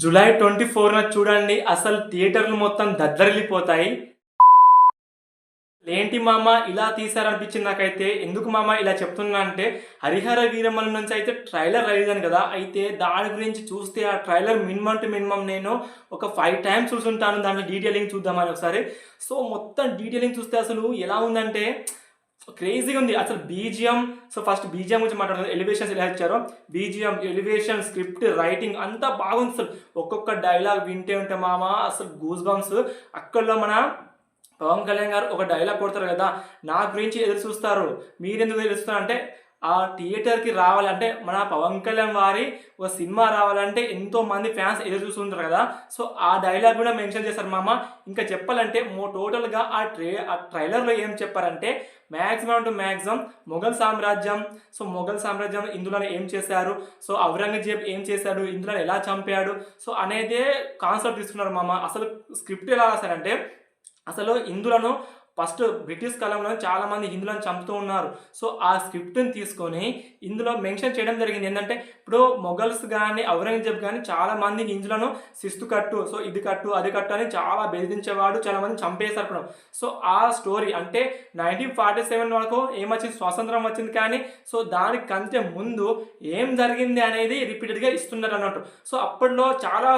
July twenty ఫోర్న చూడండి అసలు థియేటర్లు మొత్తం దద్దరిల్లిపోతాయి. ఏంటి మామ ఇలా తీసారనిపించింది నాకైతే. ఎందుకు మామ ఇలా చెప్తున్నా అంటే హరిహర వీరమ్మల నుంచి అయితే ట్రైలర్ రిలీజ్ అని కదా. అయితే దాని గురించి చూస్తే ఆ ట్రైలర్ మినిమం టు మినిమం నేను ఒక ఫైవ్ టైమ్స్ చూసుంటాను. దాంట్లో డీటెయిలింగ్ చూద్దామని ఒకసారి. సో మొత్తం డీటెయిలింగ్ చూస్తే అసలు ఎలా ఉందంటే క్రేజీగా ఉంది. అసలు బీజిఎం సో ఫస్ట్ బీజిఎం గురించి మాట్లాడుతుంది ఎలివేషన్స్ ఎలా ఇచ్చారో? బీజిఎం ఎలివేషన్ స్క్రిప్ట్ రైటింగ్ అంతా బాగుంది అసలు. ఒక్కొక్క డైలాగ్ వింటే ఉంటే మామ అసలు గూస్ బంప్స్ అక్కడలో మన పవన్ కళ్యాణ్ గారు ఒక డైలాగ్ కొడతారు కదా నా గురించి ఎదురు చూస్తారు. మీరెందుకు ఎదురు చూస్తారు అంటే ఆ థియేటర్కి రావాలంటే మన పవన్ కళ్యాణ్ వారి ఒక సినిమా రావాలంటే ఎంతో మంది ఫ్యాన్స్ ఎదురు చూస్తుంటారు కదా. సో ఆ డైలాగ్ కూడా మెన్షన్ చేశారు మామ. ఇంకా చెప్పాలంటే మో టోటల్గా ఆ ట్రే ఆ ట్రైలర్లో ఏం చెప్పారంటే మ్యాక్సిమం టు మ్యాక్సిమం మొఘల్ సామ్రాజ్యం. సో మొఘల్ సామ్రాజ్యం ఇందులో ఏం చేశారు? సో ఔరంగజేబ్ ఏం చేశాడు? ఇందులో ఎలా చంపాడు? సో అనేదే కాన్సెప్ట్ తీసుకున్నారు మామ. అసలు స్క్రిప్ట్ ఎలా రాశారంటే అసలు ఇందులను ఫస్ట్ బ్రిటిష్ కాలంలో చాలామంది హిందువులను చంపుతూ ఉన్నారు. సో ఆ స్క్రిప్ట్ని తీసుకొని ఇందులో మెన్షన్ చేయడం జరిగింది. ఏంటంటే ఇప్పుడు మొఘల్స్ కానీ ఔరంగజేబ్ కానీ చాలామంది హిందులను హిందువులను శిస్తు కట్టు సో ఇది కట్టు అది కట్టు అని చాలా బెదిరించేవాడు చాలామంది చంపేశారు. సో ఆ స్టోరీ అంటే నైన్టీన్ ఫార్టీ సెవెన్ వరకు ఏమొచ్చింది? స్వాతంత్రం వచ్చింది కానీ సో దానికంటే ముందు ఏం జరిగింది అనేది రిపీటెడ్గా ఇస్తున్నారు అన్నట్టు. సో అప్పట్లో చాలా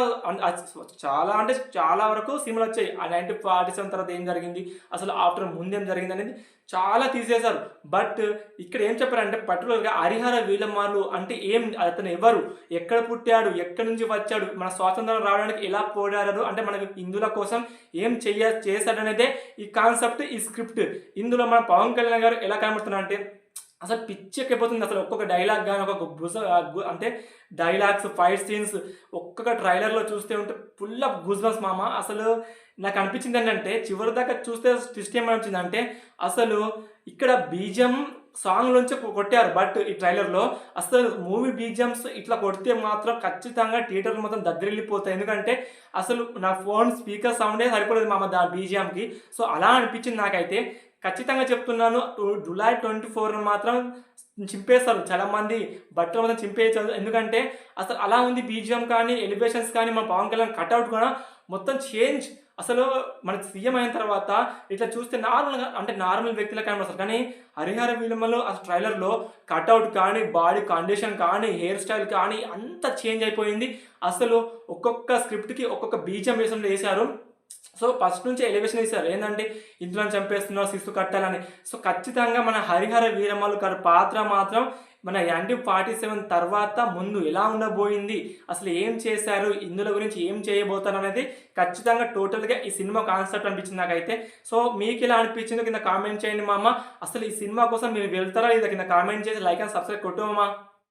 చాలా అంటే చాలా వరకు సినిమాలు వచ్చాయి. ఆ నైన్టీన్ ఫార్టీ సెవెన్ తర్వాత ఏం జరిగింది? అసలు ఆఫ్టర్ ముందేం జరిగింది అనేది చాలా తీసేశారు. బట్ ఇక్కడ ఏం చెప్పారంటే పర్టికులర్గా హరిహర వీలమ్మార్లు అంటే ఏం అతను ఎవరు? ఎక్కడ పుట్టాడు? ఎక్కడి నుంచి వచ్చాడు? మన స్వాతంత్రం రావడానికి ఎలా పోరాడాడు అంటే మనకి హిందువుల కోసం ఏం చేయ చేశాడనేదే ఈ కాన్సెప్ట్ ఈ స్క్రిప్ట్. ఇందులో మన పవన్ కళ్యాణ్ గారు ఎలా కనబడుతున్నారు అంటే అసలు పిచ్చెక్కిపోతుంది అసలు ఒక్కొక్క డైలాగ్ కానీ ఒక్కొక్క బుజ అంటే డైలాగ్స్ ఫైట్ సీన్స్ ఒక్కొక్క ట్రైలర్లో చూస్తే ఉంటే ఫుల్ ఆఫ్ గుజ్బస్ మామ. అసలు నాకు అనిపించింది ఏంటంటే చివరి దాకా చూస్తే ట్విస్ట్ ఏమనిపించింది అంటే అసలు ఇక్కడ బీజం సాంగ్ నుంచి కొట్టారు. బట్ ఈ ట్రైలర్లో అసలు మూవీ బీజిఎమ్స్ ఇట్లా కొడితే మాత్రం ఖచ్చితంగా థియేటర్ మొత్తం దగ్గరెళ్ళిపోతాయి ఎందుకంటే అసలు నా ఫోన్ స్పీకర్ సౌండే సరిపోలేదు మామ దా బీజిఎంకి సో అలా అనిపించింది నాకైతే. ఖచ్చితంగా చెప్తున్నాను. జూలై ట్వంటీ ఫోర్ మాత్రం చింపేస్తారు చాలా మంది బట్టలు మొత్తం చింపేయచ్చు. ఎందుకంటే అసలు అలా ఉంది బీజిఎం కానీ ఎలివేషన్స్ కానీ మన పవన్ కళ్యాణ్ కట్అవుట్ కూడా మొత్తం చేంజ్. అసలు మన సీఎం అయిన తర్వాత ఇట్లా చూస్తే నార్మల్గా అంటే నార్మల్ వ్యక్తుల కనబడతారు. కానీ హరిహర విలుమలో ఆ ట్రైలర్లో కట్అవుట్ కానీ బాడీ కండిషన్ కానీ హెయిర్ స్టైల్ కానీ అంత చేంజ్ అయిపోయింది. అసలు ఒక్కొక్క స్క్రిప్ట్కి ఒక్కొక్క బీజం వేసిన వేశారు. సో ఫస్ట్ నుంచి ఎలివేషన్ ఇస్తారు. ఏంటంటే ఇంట్లో చంపేస్తున్నారు శిస్తు కట్టాలని. సో ఖచ్చితంగా మన హరిహర వీరమ్మలు గారి పాత్ర మాత్రం మన యాంటీ ఫార్టీ సెవెన్ తర్వాత ముందు ఎలా ఉండబోయింది అసలు ఏం చేశారు ఇందులో గురించి ఏం చేయబోతారు అనేది ఖచ్చితంగా టోటల్గా ఈ సినిమా కాన్సెప్ట్ అనిపించింది నాకైతే. సో మీకు ఎలా అనిపించిందో కింద కామెంట్ చేయండి మామ. అసలు ఈ సినిమా కోసం మీరు వెళ్తారా లేదా కింద కామెంట్ చేసి లైక్ అండ్ సబ్స్క్రైబ్ కొట్టు మామ.